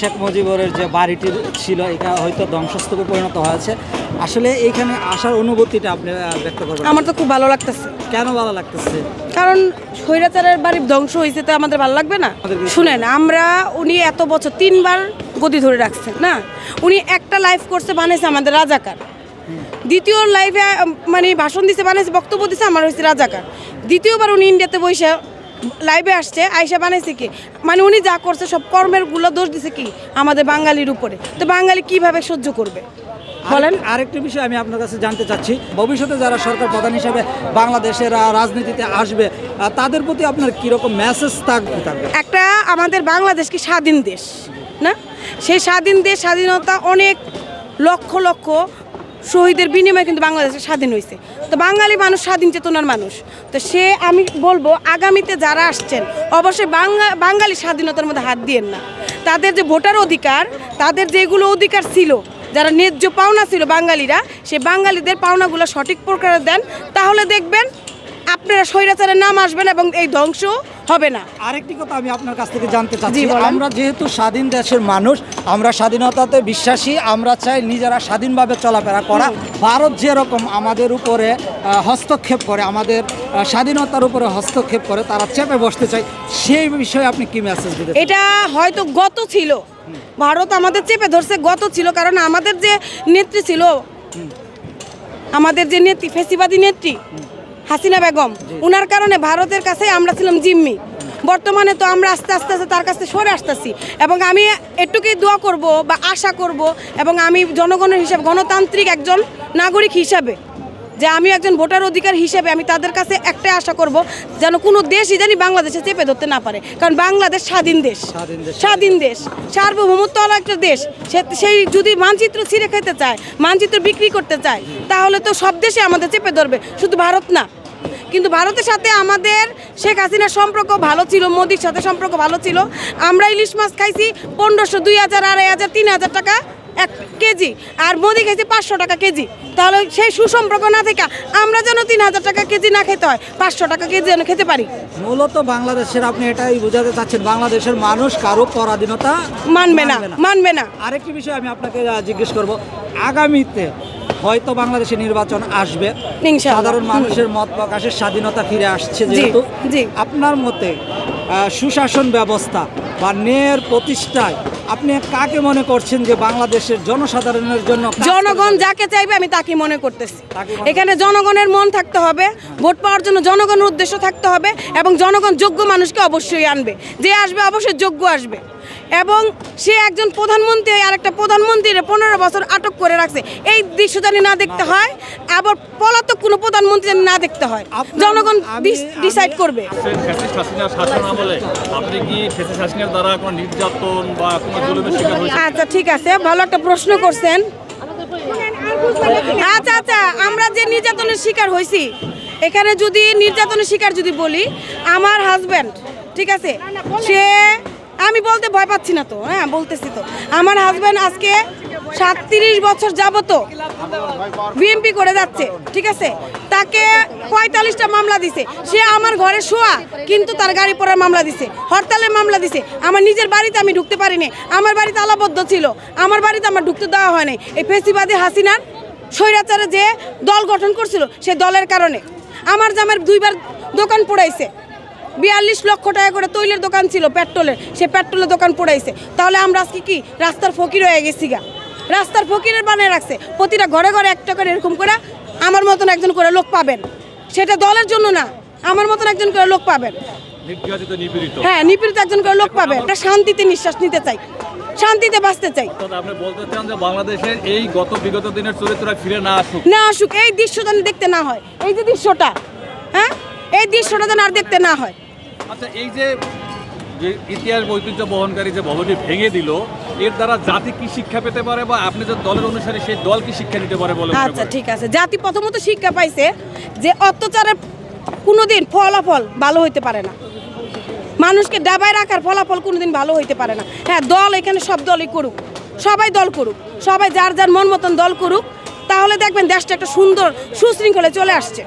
শেখ মুজিবুরের যে বাড়িটি ছিল এটা হয়তো ধ্বংসস্তূপে পরিণত হয়েছে। আসলে এইখানে আসার অনুভূতিটা আপনি ব্যক্ত করবেন? আমার তো খুব ভালো লাগতেছে। কেন ভালো লাগতেছে? কারণ স্বৈরাচারের বাড়ির ধ্বংস হয়েছে তো আমাদের ভালো লাগবে না? শুনেন আমরা উনি এত বছর তিনবার গদি ধরে রাখছেন না? উনি একটা লাইফ করছে বানিয়েছে আমাদের রাজাকার। দ্বিতীয় লাইফে মানে ভাষণ দিছে বানিয়েছে বক্তব্য দিছে আমার হয়েছে রাজাকার। দ্বিতীয়বার উনি ইন্ডিয়াতে বসে লাইভে আসছে আইসা বানাইছে কি? মানে উনি যা করছে সব কর্মেরগুলো দোষ দিছে কি? আমাদের বাঙালির উপরে। তো বাঙালি কীভাবে সহ্য করবে? বলেন। আরেক- আরেকটি বিষয় আমি আপনার কাছে জানতে চাচ্ছি। ভবিষ্যতে যারা সরকার প্রধান হিসেবে বাংলাদেশের রাজনীতিতে আসবে তাদের প্রতি আপনার কীরকম মেসেজ থাকবে? একটা আমাদের বাংলাদেশ কি স্বাধীন দেশ না? সেই স্বাধীন দেশ স্বাধীনতা অনেক লক্ষ লক্ষ শহীদের বিনিময়ে কিন্তু বাংলাদেশে স্বাধীন হয়েছে তো বাঙালি মানুষ স্বাধীন চেতনার মানুষ। তো সে, আমি বলব, আগামীতে যারা আসছেন, অবশ্যই বাংলা, বাঙালি স্বাধীনতার মধ্যে হাত দিয়েন না। তাদের যে ভোটার অধিকার, তাদের যেগুলো অধিকার ছিল, যারা ন্যায্য পাওনা ছিল বাঙালিরা, সে বাঙালিদের পাওনাগুলো সঠিক প্রকারে দেন। তাহলে দেখবেন আপনারা স্বৈরাচারের নাম আসবেন এবং এই ধ্বংস হবে না। আরেকটি কথা আমি আপনার কাছ থেকে জানতে চাচ্ছি। আমরা যেহেতু স্বাধীন দেশের মানুষ আমরা স্বাধীনতাতে বিশ্বাসী আমরা চাই নিজেরা স্বাধীনভাবে চলাফেরা করা। ভারত যেরকম আমাদের উপরে হস্তক্ষেপ করে আমাদের স্বাধীনতার উপরে হস্তক্ষেপ করে তারা চেপে বসতে চায় সেই বিষয়ে আপনি কি মেসেজ দিতে এটা হয়তো গত ছিল। ভারত আমাদের চেপে ধরছে গত ছিল কারণ আমাদের যে নেত্রী ছিল আমাদের যে নেত্রী ফেসিবাদী নেত্রী হাসিনা বেগম। উনার কারণে ভারতের কাছে আমরা ছিলাম জিম্মি। বর্তমানে তো আমরা আস্তে আস্তে আস্তে তার কাছে সরে আসতেছি। এবং আমি এটুকুই দোয়া করব বা আশা করব এবং আমি জনগণের হিসাবে গণতান্ত্রিক একজন নাগরিক হিসাবে যে আমি একজন ভোটার অধিকার হিসেবে আমি তাদের কাছে একটাই আশা করব যেন কোনো দেশই জানি বাংলাদেশে চেপে ধরতে না পারে। কারণ বাংলাদেশ স্বাধীন দেশ। স্বাধীন দেশ। স্বাধীন সার্বভৌমত্ব হলো একটা দেশ। সেই যদি মানচিত্র ছিঁড়ে খেতে চায় মানচিত্র বিক্রি করতে চায় তাহলে তো সব দেশে আমাদের চেপে ধরবে। শুধু ভারত না। কিন্তু ভারতের সাথে আমাদের শেখ হাসিনার সম্পর্ক ভালো ছিল মোদির সাথে সম্পর্ক ভালো ছিল। আমরা ইলিশ মাছ খাইছি পনেরোশো দুই হাজার আড়াই হাজার তিন হাজার টাকা এক কেজি আর মোদি খাইছে পাঁচশো টাকা কেজি। তাহলে সেই সুসম্পর্ক না থেকে আমরা যেন তিন হাজার টাকা কেজি না খেতে হয় পাঁচশো টাকা কেজি যেন খেতে পারি। মূলত বাংলাদেশের আপনি এটাই বোঝাতে চাচ্ছেন বাংলাদেশের মানুষ কারও পরাধীনতা মানবে না মানবে না। আরেকটি বিষয় আমি আপনাকে জিজ্ঞেস করব আগামীতে হয়তো বাংলাদেশে নির্বাচন আসবে। সাধারণ মানুষের মত প্রকাশের স্বাধীনতা ফিরে আসছে যেহেতু। জি। আপনার মতে সুশাসন ব্যবস্থা বা ন্যায়ের প্রতিষ্ঠায় আপনি কাকে মনে করছেন যে বাংলাদেশের জনসাধারণের জন্য জনগণ যাকে চাইবে আমি তাকে মনে করতেছি। এখানে জনগণের মন থাকতে হবে ভোট পাওয়ার জন্য জনগণের উদ্দেশ্য থাকতে হবে এবং জনগণ যোগ্য মানুষকে অবশ্যই আনবে। যে আসবে অবশ্যই যোগ্য আসবে। এবং সে একজন প্রধানমন্ত্রী আর একটা প্রধানমন্ত্রীর পনেরো বছর আটক করে রাখছে। এই দৃশ্য জানি না দেখতে হয় আবার পলাতক কোনো প্রধানমন্ত্রী জানি না দেখতে হয় জনগণ ডিসাইড করবে। আচ্ছা ঠিক আছে। ভালো একটা প্রশ্ন করছেন। আচ্ছা আচ্ছা আমরা যে নির্যাতনের শিকার হয়েছি এখানে যদি নির্যাতনের শিকার যদি বলি আমার হাজব্যান্ড ঠিক আছে সে আমি বলতে ভয় পাচ্ছি না তো হ্যাঁ বলতেছি তো। আমার হাজব্যান্ড আজকে সাতত্রিশ বছর যাবত বিএমপি করে যাচ্ছে, ঠিক আছে? তাকে পঁয়তাল্লিশটা মামলা দিছে। সে আমার ঘরে শোয়া, কিন্তু তার গাড়ি পড়ার মামলা দিছে, হরতালের মামলা দিছে। আমার নিজের বাড়িতে আমি ঢুকতে পারিনি। আমার বাড়ি তালাবদ্ধ ছিল। আমার বাড়িতে আমার ঢুকতে দেওয়া হয় হয়নি এই ফেসিবাদী হাসিনার স্বৈরাচারে যে দল গঠন করছিল, সে দলের কারণে। আমার জামের দুইবার দোকান পোড়াইছে। বিয়াল্লিশ লক্ষ টাকা করে তৈলের দোকান ছিল পেট্রোলের সে পেট্রোলের দোকান পোড়াইছে। তাহলে আমরা আজকে কি রাস্তার ফকির হয়ে গেছি গা? রাস্তার ফকিরের বানিয়ে রাখছে। প্রতিটা ঘরে ঘরে একটা করে এরকম করে আমার মতন একজন করে লোক পাবেন। সেটা দলের জন্য না আমার মতন একজন করে লোক পাবেন। হ্যাঁ নিপীড়িত একজন করে লোক পাবেন। একটা শান্তিতে নিঃশ্বাস নিতে চাই। শান্তিতে বাঁচতে চাই। আপনি বলতে চান যে বাংলাদেশের এই গত বিগত দিনের চরিত্ররা ফিরে না আসুক। না আসুক এই দৃশ্য যেন দেখতে না হয়। এই যে দৃশ্যটা হ্যাঁ? এই দৃশ্যটা যেন আর দেখতে না হয়। আচ্ছা এই যে যে ইতিহাস ঐতিহ্য বহনকারী যে ভবনটি ভেঙে দিল এর দ্বারা জাতি কি শিক্ষা পেতে পারে বা আপনি যে দলের অনুসারে সেই দল কি শিক্ষা নিতে পারে বলে আচ্ছা ঠিক আছে। জাতি প্রথমত শিক্ষা পাইছে যে অত্যাচারের কোনোদিন ফলাফল ভালো হইতে পারে না। মানুষকে ডাবায় রাখার ফলাফল কোনোদিন ভালো হইতে পারে না। হ্যাঁ দল এখানে সব দলই করুক সবাই দল করুক সবাই যার যার মন মতন দল করুক তাহলে দেখবেন দেশটা একটা সুন্দর সুশৃঙ্খলে চলে আসছে।